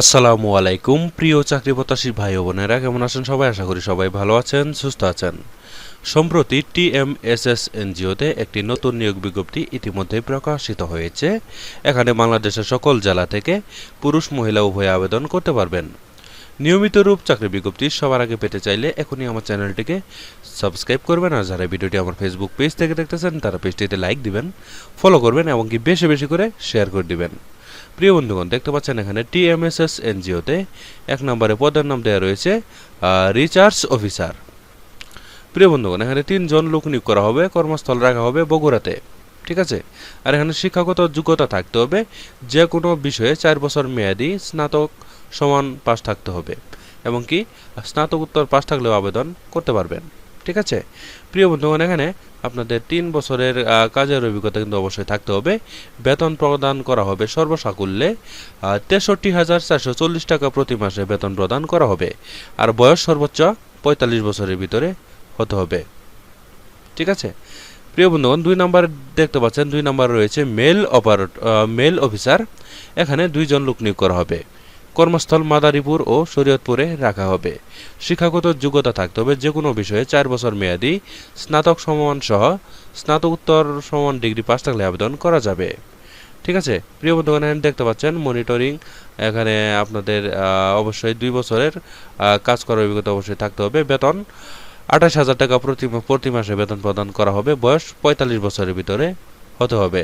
আসসালামু আলাইকুম, প্রিয় চাকরি প্রত্যাশী ভাই বোনেরা, কেমন আছেন সবাই? আশা করি সবাই ভালো আছেন, সুস্থ আছেন। সম্প্রতি টিএমএসএস এনজিওতে একটি নতুন নিয়োগ বিজ্ঞপ্তি ইতিমধ্যেই প্রকাশিত হয়েছে। এখানে বাংলাদেশের সকল জেলা থেকে পুরুষ, মহিলা উভয়ে আবেদন করতে পারবেন। নিয়মিত রূপ চাকরি বিজ্ঞপ্তি সবার আগে পেতে চাইলে এখনই আমার চ্যানেলটিকে সাবস্ক্রাইব করবেন, আর যারা ভিডিওটি আমার ফেসবুক পেজ থেকে দেখতেছেন, তারা পেজটিতে লাইক দিবেন ফলো করবেন, এবং কি বেশি বেশি করে শেয়ার করে দিবেন। প্রিয় বন্ধুগণ, দেখতে পাচ্ছেন এখানে টিএমএসএস এনজিওতে এক নম্বরে পদের নাম দেওয়া রয়েছে রিচার্জ অফিসার। প্রিয় বন্ধুগণ, এখানে তিনজন লোক নিয়োগ করা হবে, কর্মস্থল রাখা হবে বগুড়াতে, ঠিক আছে? আর এখানে শিক্ষাগত যোগ্যতা থাকতে হবে যে কোনো বিষয়ে চার বছর মেয়াদি স্নাতক সমান পাশ থাকতে হবে, এবং কি, স্নাতকোত্তর পাশ থাকলেও আবেদন করতে পারবেন। ঠিক আছে? প্রিয় বন্ধুগণ, এখানে আপনাদের তিন বছরের কাজের অভিজ্ঞতা কিন্তু অবশ্যই থাকতে হবে। বেতন প্রদান করা হবে সর্বসাকুল্যে তেষট্টি হাজার চারশো চল্লিশ টাকা প্রতি মাসে বেতন প্রদান করা হবে। আর বয়স সর্বোচ্চ পঁয়তাল্লিশ বছরের ভিতরে হতে হবে। ঠিক আছে? প্রিয় বন্ধুগণ, দুই নাম্বার দেখতে পাচ্ছেন, দুই নাম্বার রয়েছে মেল অপারেট মেল অফিসার। এখানে দুইজন লোক নিয়োগ করা হবে। কর্মস্থল মাদারীপুর ও শরীয়তপুরে রাখা হবে। শিক্ষাগত যোগ্যতা থাকতে হবে যে কোনো বিষয়ে চার বছর মেয়াদি স্নাতক সমান সহ স্নাতকোত্তর সমান ডিগ্রি পাস থাকলে আবেদন করা যাবে। ঠিক আছে? প্রিয় বন্ধুগণ, এখানে দেখতে পাচ্ছেন মনিটরিং। এখানে আপনাদের অবশ্যই দুই বছরের কাজ করার অভিজ্ঞতা অবশ্যই থাকতে হবে। বেতন আঠাশ হাজার টাকা প্রতি প্রতি মাসে বেতন প্রদান করা হবে। বয়স পঁয়তাল্লিশ বছরের ভিতরে হতে হবে।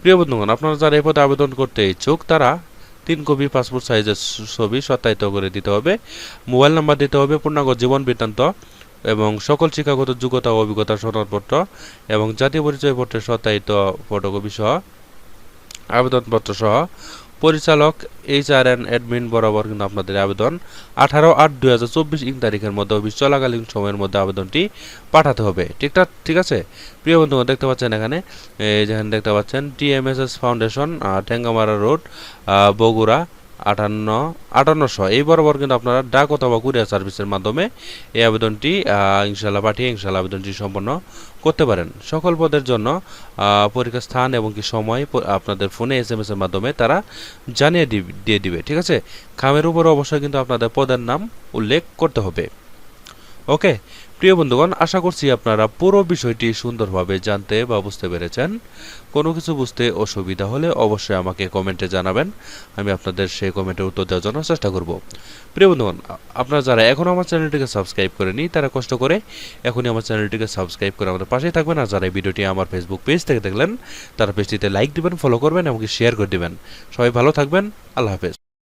প্রিয় বন্ধুগণ, আপনারা যারা এই পদে আবেদন করতে ইচ্ছুক, তারা তিন কপি পাসপোর্ট সাইজের ছবি সত্যায়িত করে দিতে হবে। মোবাইল নাম্বার দিতে হবে, পূর্ণাঙ্গ জীবন বৃত্তান্ত এবং সকল শিক্ষাগত যোগ্যতা ও অভিজ্ঞতা সনদপত্র এবং জাতীয় পরিচয়পত্রের সত্যায়িত ফটোকপি সহ আবেদনপত্র সহ পরিচালক এইচ আর এন অ্যাডমিন বরাবর কিন্তু আপনাদের আবেদন। আঠারো আট দুই হাজার চব্বিশ ইং তারিখের মধ্যে অফিস চলাকালীন সময়ের মধ্যে আবেদনটি পাঠাতে হবে। ঠিকঠাক ঠিক আছে? প্রিয় বন্ধু দেখতে পাচ্ছেন এখানে যেখানে দেখতে পাচ্ছেন TMSS foundation Thengamara road Bogura. আটান্ন, আটান্নশো। এই বরাবর কিন্তু আপনারা ডাক অথবা কুরিয়ার সার্ভিসের মাধ্যমে এই আবেদনটি ইনশাল্লাহ পাঠিয়ে ইনশাল্লাহ আবেদনটি সম্পন্ন করতে পারেন। সকল পদের জন্য পরীক্ষা স্থান এবং কি সময় আপনাদের ফোনে এস এম এসের মাধ্যমে তারা জানিয়ে দিয়ে দিবে, ঠিক আছে? খামের উপর অবশ্যই কিন্তু আপনাদের পদের নাম উল্লেখ করতে হবে। ওকে, প্রিয় বন্ধুগণ, আশা করছি আপনারা পুরো বিষয়টি সুন্দরভাবে জানতে বা বুঝতে পেরেছেন। কোনো কিছু বুঝতে অসুবিধা হলে অবশ্যই আমাকে কমেন্টে জানাবেন। আমি আপনাদের সেই কমেন্টের উত্তর দেওয়ার জন্য চেষ্টা করব। প্রিয় বন্ধুগণ, আপনারা যারা এখনও আমার চ্যানেলটিকে সাবস্ক্রাইব করেনি তারা কষ্ট করে এখনই আমার চ্যানেলটিকে সাবস্ক্রাইব করে আমাদের পাশেই থাকবেন। আর যারা এই ভিডিওটি আমার ফেসবুক পেজ থেকে দেখলেন, তারা পেজটিতে লাইক দিবেন ফলো করবেন এবং শেয়ার করে দিবেন। সবাই ভালো থাকবেন। আল্লাহ হাফেজ।